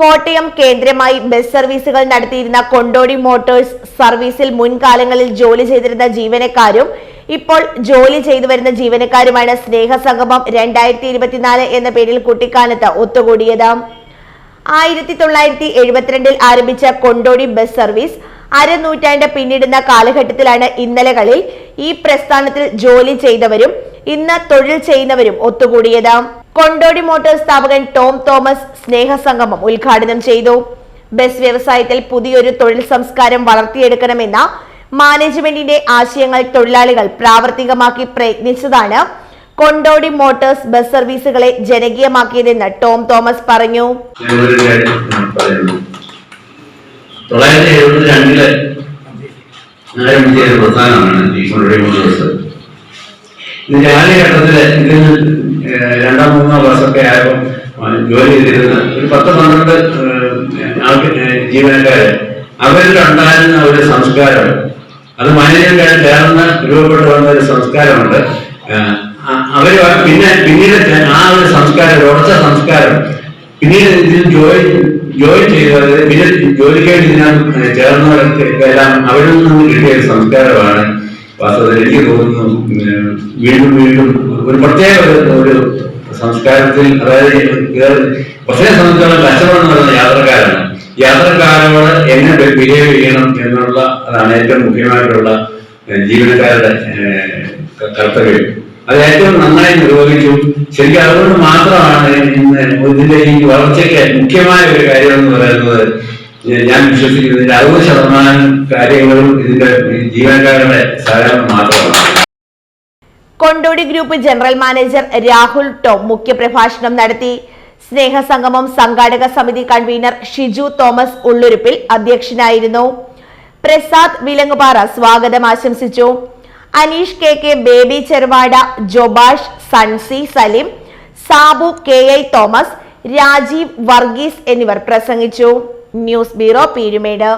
കോട്ടയം കേന്ദ്രമായി ബസ് സർവീസുകൾ നടത്തിയിരുന്ന കൊണ്ടോടി മോട്ടോഴ്സ് സർവീസിൽ മുൻകാലങ്ങളിൽ ജോലി ചെയ്തിരുന്ന ജീവനക്കാരും ഇപ്പോൾ ജോലി ചെയ്തു വരുന്ന ജീവനക്കാരുമാണ് സ്നേഹസംഗമം രണ്ടായിരത്തി ഇരുപത്തിനാല് എന്ന പേരിൽ കുട്ടിക്കാലത്ത് ഒത്തുകൂടിയത്. ആയിരത്തി തൊള്ളായിരത്തി എഴുപത്തിരണ്ടിൽ ആരംഭിച്ച കൊണ്ടോടി ബസ് സർവീസ് അരനൂറ്റാണ്ട് പിന്നിടുന്ന കാലഘട്ടത്തിലാണ് ഇന്നലകളിൽ ഈ പ്രസ്ഥാനത്തിൽ ജോലി ചെയ്തവരും ഇന്ന് തൊഴിൽ ചെയ്യുന്നവരും ഒത്തുകൂടിയത്. കൊണ്ടോടി മോട്ടോർ സ്ഥാപകൻ ടോം തോമസ് സ്നേഹസംഗമം ഉദ്ഘാടനം ചെയ്തു. ബസ് വ്യവസായത്തിൽ പുതിയൊരു തൊഴിൽ സംസ്കാരം വളർത്തിയെടുക്കണമെന്ന മാനേജ്മെന്റിന്റെ ആശയങ്ങൾ തൊഴിലാളികൾ പ്രാവർത്തികമാക്കി പ്രയത്നിച്ചതാണ് കൊണ്ടോടി മോട്ടോഴ്സ് ബസ് സർവീസുകളെ ജനകീയമാക്കിയതെന്ന് ടോം തോമസ് പറഞ്ഞു. തൊള്ളായിരത്തി എഴുപത്തി രണ്ടിൽ ആരംഭിച്ച ഒരു പ്രസ്ഥാനമാണ് ഈ കൊണ്ടോടി മോട്ടോഴ്സ്. ഇതിന്റെ ആദ്യഘട്ടത്തിൽ ഏഹ് രണ്ടോ മൂന്നാം വർഷമൊക്കെ ആയപ്പോൾ ജോലി ചെയ്തിരുന്ന ഒരു പത്ത് പന്ത്രണ്ട് ഏഹ് ആൾക്ക് ഉണ്ടായിരുന്ന ജീവനക്കാര് ഒരു സംസ്കാരം അത് മാനേജ്മെന്റ് ചേർന്ന് രൂപപ്പെട്ടു വന്ന ഒരു സംസ്കാരമുണ്ട്. അവർ പിന്നെ പിന്നീട് ആ ഒരു സംസ്കാരം ഉറച്ച സംസ്കാരം പിന്നീട് ഇതിൽ ജോയിൻ ജോയിൻ ചെയ്തത് പിന്നെ ജോലിക്കായിട്ട് ഇതിനകത്ത് ചേർന്നവരൊക്കെ എല്ലാം അവരിൽ നിന്ന് കിട്ടിയ ഒരു സംസ്കാരമാണ് വാസ്തവത്തിൽ എനിക്ക് തോന്നുന്നു വീണ്ടും വീണ്ടും ഒരു പ്രത്യേക ഒരു സംസ്കാരത്തിൽ അതായത് പക്ഷേ സംബന്ധിച്ചോളം കച്ചവടം എന്ന് പറയുന്ന യാത്രക്കാരാണ്. യാത്രക്കാരോട് എങ്ങനെ ബിഹേവ് ചെയ്യണം എന്നുള്ള അതാണ് ഏറ്റവും മുഖ്യമായിട്ടുള്ള ജീവനക്കാരുടെ കർത്തവ്യം. അത് ഏറ്റവും നന്നായി നിർവഹിച്ചു. ശരിക്കും അതുകൊണ്ട് മാത്രമാണ് ഇന്ന് ഇതിന്റെ ഈ വളർച്ചയ്ക്ക് മുഖ്യമായ ഒരു കാര്യം എന്ന് പറയുന്നത് ഞാൻ വിശ്വസിക്കുന്നത്. അറുപത് ശതമാനം കാര്യങ്ങളും ഇതിന്റെ ജീവനക്കാരുടെ സഹകരണം മാത്രമാണ്. Kondotty group general manager Rahul Tom മുഖ്യപ്രഭാഷണം നടത്തി. സ്നേഹസംഗമം സംഘാടക സമിതി കൺവീനർ ഷിജു തോമസ് ഉള്ളുരുപ്പിൽ അധ്യക്ഷനായിരുന്നു. പ്രസാദ് വിലങ്ങുപാറ സ്വാഗതം ആശംസിച്ചു. Aneesh K K Baby Cheruvada Jobash Sunsy Salim Sabu K I Thomas Rajeev Varghese എന്നിവർ പ്രസംഗിച്ചു. News bureau Peermade.